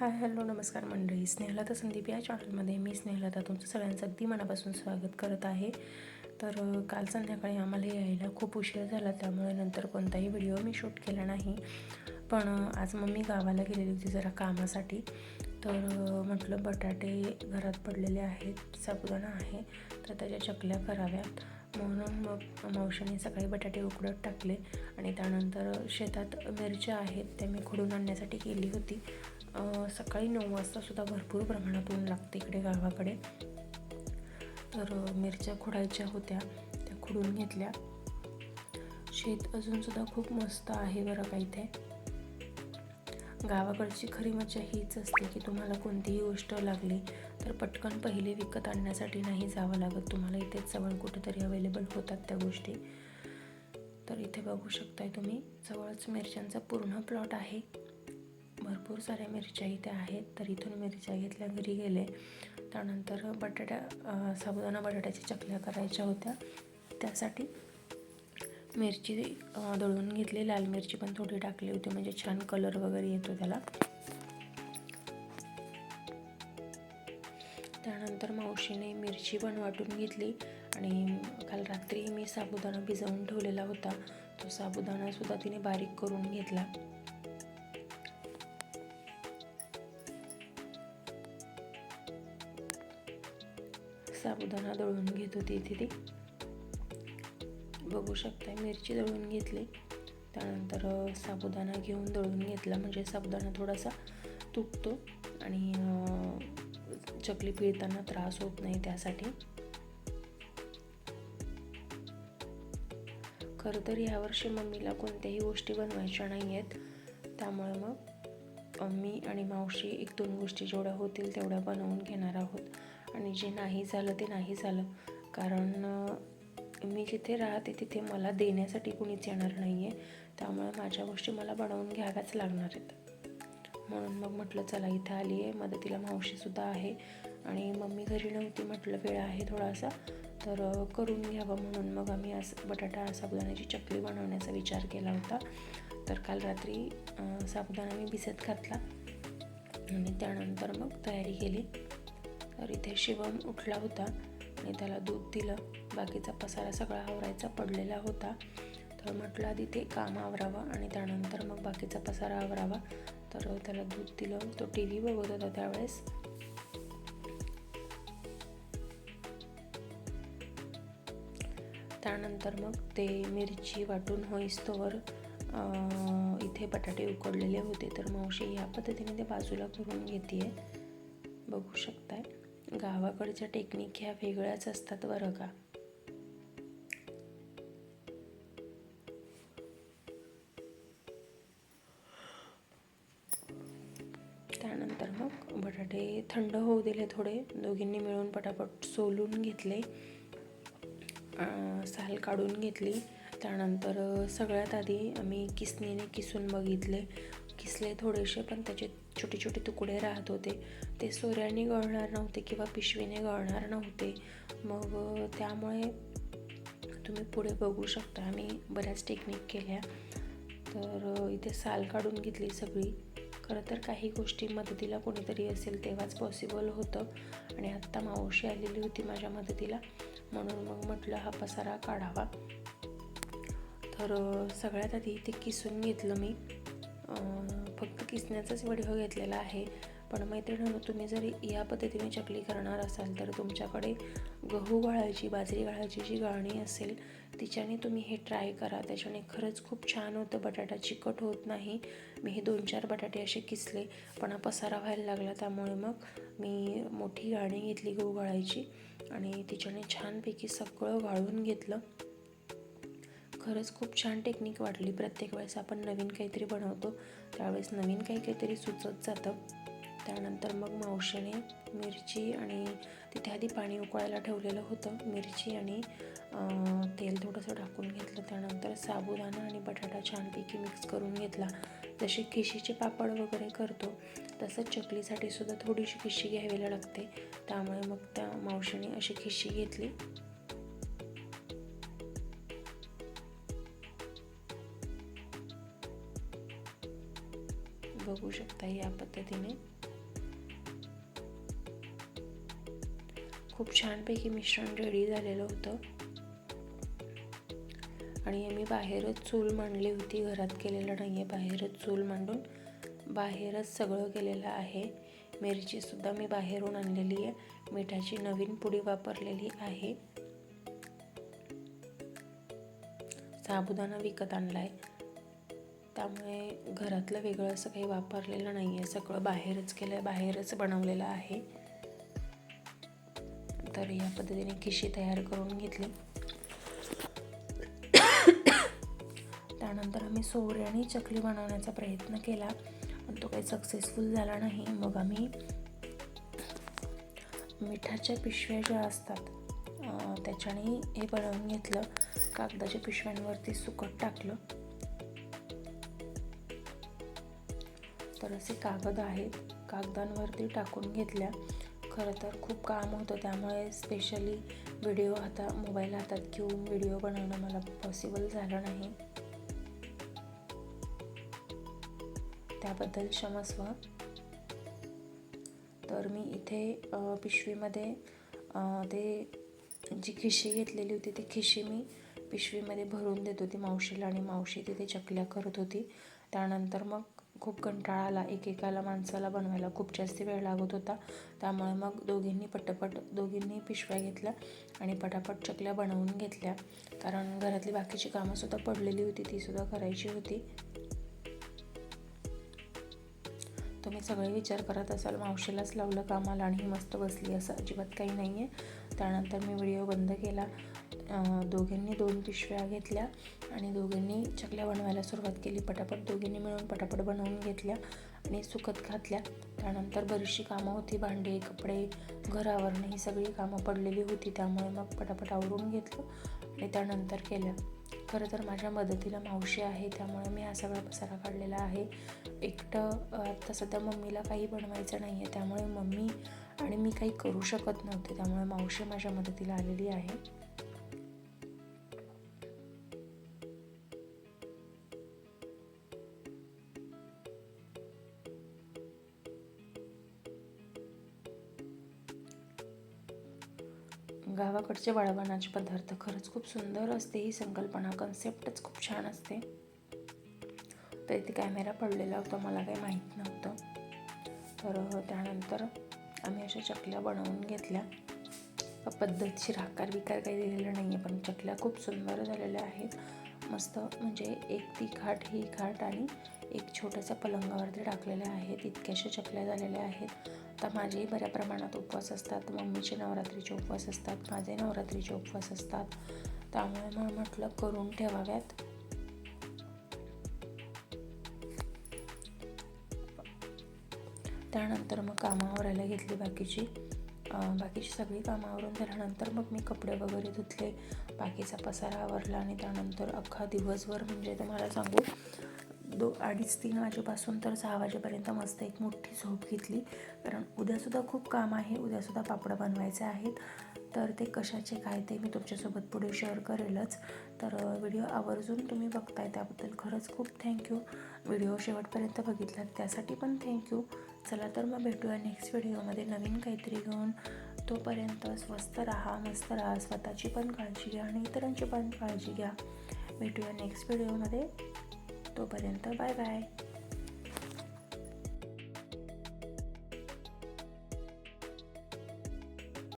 Hi hello नमस्कार मंडळी. स्नेहलता संदीप या चॅनलमध्ये मी स्नेहलता तुमचं सगळ्यांचं अगदी मनापासून स्वागत करत आहे. तर काल संध्याकाळी आम्हाला यायला खूप उशीर झाला त्यामुळे नंतर कोणताही व्हिडिओ मी शूट केला नाही. पण आज मम्मी गावाला गेलेली होती जरा कामासाठी. तर म्हटलं बटाटे घरात पडलेले आहेत साबुदाणा आहे तर त्याच्या चकल्या कराव्यात. म्हणून मग मावशीने सकाळी बटाटे उकडत टाकले आणि त्यानंतर शेतात मिरच्या आहेत त्या मी खोडून आणण्यासाठी गेली होती. सकाळी नऊ वाजतासुद्धा भरपूर प्रमाणात ऊन लागते इकडे गावाकडे. तर मिरच्या खुडायच्या होत्या त्या खुडून घेतल्या. शेत अजूनसुद्धा खूप मस्त आहे बरं का इथे. गावाकडची खरी मजा हीच असते की तुम्हाला कोणतीही गोष्ट लागली तर पटकन पहिले विकत आणण्यासाठी नाही जावं लागत. तुम्हाला इथेच जवळ कुठेतरी अवेलेबल होतात त्या गोष्टी. तर इथे बघू शकताय तुम्ही जवळच मिरच्यांचा पूर्ण प्लॉट आहे. भरपूर साऱ्या मिरच्या इथे आहेत. तर इथून मिरच्या घेतल्या घरी गेले. त्यानंतर बटाट्या अ, साबुदाणा बटाट्याच्या चकल्या करायच्या होत्या. त्यासाठी मिरची दळून घेतली. लाल मिरची पण थोडी टाकली होती. म्हणजे छान कलर वगैरे येतो त्याला. मावशीने मिरची पण वाटून घेतली आणि काल रात्री मी साबुदाणा भिजवून ठेवलेला होता. तो साबुदाणासुद्धा तिने बारीक करून घेतला. साबुदाणा दळून घेत होती इथे ती. बघू शकता मिरची दळून घेतली. त्यानंतर साबुदाणा घेऊन दळून घेतला. म्हणजे साबुदाणा थोडासा तुटतो आणि चकली पिळताना त्रास होत नाही त्यासाठी. खरं तर यावर्षी मम्मीला कोणत्याही गोष्टी बनवायच्या नाही आहेत त्यामुळे मग मी आणि मावशी एक दोन गोष्टी जेवढ्या होतील तेवढ्या बनवून घेणार आहोत. आणि जे नाही झालं ते नाही झालं. कारण मी जिथे राहते तिथे मला देण्यासाठी कुणीच येणार नाही आहे त्यामुळे माझ्या गोष्टी मला बनवून घ्याव्याच लागणार आहेत. म्हणून मग म्हटलं चला इथं आली आहे मदतीला मावशीसुद्धा आहे. आणि मम्मी घरी नव्हती म्हटलं वेळ आहे थोडासा तर करून घ्यावं. म्हणून मग आम्ही आज बटाटा साबुदाण्याची चकली बनवण्याचा विचार केला होता. तर काल रात्री साबुदाणा मी भिजत घातला आणि त्यानंतर मग तयारी केली. तर इथे शिवम उठला होता आणि त्याला दूध दिलं. बाकीचा पसारा सगळा आवरायचा पडलेला होता. तर म्हटलं आधी ते काम आवरावं आणि त्यानंतर मग बाकीचा पसारा आवरावा. तर त्याला दूध दिलं. तो टी व्ही बघत होता त्यावेळेस. त्यानंतर मग ते मिरची वाटून होईस्तोवर इथे बटाटे उकडलेले होते. तर मावशी ह्या पद्धतीने ते बाजूला करून घेते बघू शकताय. गावाकडच्या टेक्निक ह्या वेगळ्याच असतात बरं का. त्यानंतर मग बटाटे थंड होऊ दिले थोडे. दोघींनी मिळून पटापट सोलून घेतले. साल काढून घेतली. त्यानंतर सगळ्यात आधी आम्ही किसणीने किसून बघितले. किसले थोडेसे पण त्याचे छोटे छोटे तुकडे राहत होते. ते सोऱ्याने गळणार नव्हते किंवा पिशवीने गळणार नव्हते. मग त्यामुळे तुम्ही पुढे बघू शकता. आम्ही बऱ्याच टेक्निक केल्या. तर इथे साल काढून घेतली सगळी. खरं तर काही गोष्टी मदतीला कोणीतरी असेल तेव्हाच पॉसिबल होतं. आणि आत्ता मावशी आलेली होती माझ्या मदतीला म्हणून मग म्हटलं हा पसारा काढावा. तर सगळ्यात आधी ते किसून घेतलं मी. फक्त किसण्याचाच व्हिडिओ घेतलेला आहे. पण मैत्रिणींनो तुम्ही जर या पद्धतीने चकली करणार असाल तर तुमच्याकडे गहू गाळायची बाजरी गाळायची जी गाळणी असेल तिच्याने तुम्ही हे ट्राय करा. त्याच्याने खरंच खूप छान होतं. बटाटा चिकट होत नाही. मी हे दोन चार बटाटे असे किसले. पण हा पसारा व्हायला लागला त्यामुळे मग मी मोठी गाणी घेतली गहू गाळायची. आणि तिच्याने छानपैकी सगळं गाळून घेतलं. खरंच खूप छान टेक्निक वाटली प्रत्येक वेळेस आपण नवीन काहीतरी बनवतो. त्यावेळेस नवीन काही काहीतरी सुचत जातं. त्यानंतर मग मावशीने मिरची आणि तिथे आधी पाणी उकळायला ठेवलेलं होतं. मिरची आणि तेल थोडंसं टाकून घेतलं. त्यानंतर साबुदाणा आणि बटाटा छानपैकी मिक्स करून घेतला. जसे खिशीचे पापड वगैरे करतो तसंच चकलीसाठी सुद्धा थोडीशी खिशी घ्यावी लागते. त्यामुळे मग त्या मावशीने अशी खिशी घेतली. बघू शकता या पद्धतीने. खूप छानपैकी मिश्रण रेडी झालेलं होतं. आणि मी बाहेरच चूल मांडली होती. घरात केलेलं नाही आहे बाहेरच चूल मांडून बाहेरच सगळं केलेलं आहे. मिरचीसुद्धा मी बाहेरून आणलेली आहे. मिठाची नवीन पुडी वापरलेली आहे. साबुदाणा विकत आणला आहे त्यामुळे घरातलं वेगळं असं काही वापरलेलं नाही आहे सगळं बाहेरच केलं आहे बाहेरच बनवलेलं आहे. तर या पद्धतीने खिशी तयार करून घेतली. त्यानंतर आम्ही सोरे आणि चकली बनवण्याचा प्रयत्न केला. पण तो काही सक्सेसफुल झाला नाही. मग आम्ही मिठाच्या पिशव्या ज्या असतात त्याच्याने हे बनवून घेतलं. कागदाच्या पिशव्यांवरती सुकट टाकलं. तर असे कागद आहेत. कागदांवरती टाकून घेतल्या. खरं तर खूप काम होतं. त्यामुळे स्पेशली व्हिडिओ हाता मोबाईल हातात घेऊन व्हिडिओ बनवणं मला पॉसिबल झालं नाही. त्याबद्दल क्षमस्व. तर मी इथे पिशवीमध्ये ते जी खिशी घेतलेली होती ती खिशी मी पिशवीमध्ये भरून देत होती मावशीला आणि मावशी तिथे चकल्या करत होती. त्यानंतर मग खूप कंटाळा आला. एकेकाला माणसाला बनवायला खूप जास्त वेळ लागत होता. त्यामुळे मग दोघींनी पटपट दोघींनी पिशव्या घेतल्या आणि पटापट चकल्या बनवून घेतल्या. कारण घरातली बाकीची कामंसुद्धा पडलेली होती तीसुद्धा करायची होती. तुम्ही सगळे विचार करत असाल मावशीलाच लावलं कामाला आणि ही मस्त बसली असं. अजिबात काही नाही आहे त्यानंतर मी व्हिडिओ बंद केला. दोघींनी दोन पिशव्या घेतल्या आणि दोघींनी चकल्या बनवायला सुरुवात केली. पटापट दोघींनी मिळून पटापट बनवून घेतल्या आणि सुकत घातल्या. त्यानंतर बरीचशी कामं होती. भांडे कपडे घरावरनं ही सगळी कामं पडलेली होती. त्यामुळे मग पटापट आवरून घेतलं आणि त्यानंतर केल्या खरं तर माझ्या मदतीला मावशी आहे त्यामुळे मी हा सगळा पसारा काढलेला आहे. एकटं आत्ता सध्या मम्मीला काही बनवायचं नाही आहे त्यामुळे मम्मी आणि मी काही करू शकत नव्हते. त्यामुळे मावशी माझ्या मदतीला आलेली आहे. गावाकडचे वळवणाचे पदार्थ खरंच खूप सुंदर असते. ही संकल्पना कन्सेप्टच खूप छान असते. तर इथे कॅमेरा पडलेला होता मला काही माहीत नव्हतं. तर त्यानंतर आम्ही अशा चकल्या बनवून घेतल्या. पद्धतशीर आकार विकार काही दिलेला नाही आहे पण चकल्या खूप सुंदर झालेल्या आहेत. मस्त म्हणजे एक ती खाट ही खाट आणि एक छोट्याशा पलंगावरती टाकलेल्या आहेत. इतक्याशा चकल्या झालेल्या आहेत. आता माझेही बऱ्या प्रमाणात उपवास असतात. मम्मीचे नवरात्रीचे उपवास असतात. माझे नवरात्रीचे उपवास असतात. त्यामुळे मग म्हटलं करून ठेवाव्यात. त्यानंतर मग कामावर घेतली बाकीची. बाकीची सगळी कामावरून झाल्यानंतर मग मी कपडे वगैरे धुतले. बाकीचा पसारा आवरला आणि त्यानंतर अख्खा दिवसभर म्हणजे तुम्हाला सांगू दो अडीच तीन वाजेपासून तर सहा वाजेपर्यंत मस्त एक मोठी झोप घेतली. कारण उद्यासुद्धा खूप काम आहे उद्यासुद्धा पापडं बनवायचे आहेत. तर ते कशाचे काय ते मी तुमच्यासोबत पुढे शेअर करेलच. तर व्हिडिओ आवर्जून तुम्ही बघताय त्याबद्दल खरंच खूप थँक्यू व्हिडिओ शेवटपर्यंत बघितला त्यासाठी पण थँक्यू चला तर मग भेटूया नेक्स्ट व्हिडिओमध्ये नवीन काहीतरी घेऊन. तोपर्यंत स्वस्त राहा मस्त राहा स्वतःची पण काळजी घ्या आणि इतरांची पण काळजी घ्या. भेटूया नेक्स्ट व्हिडिओमध्ये तोपर्यंत बाय बाय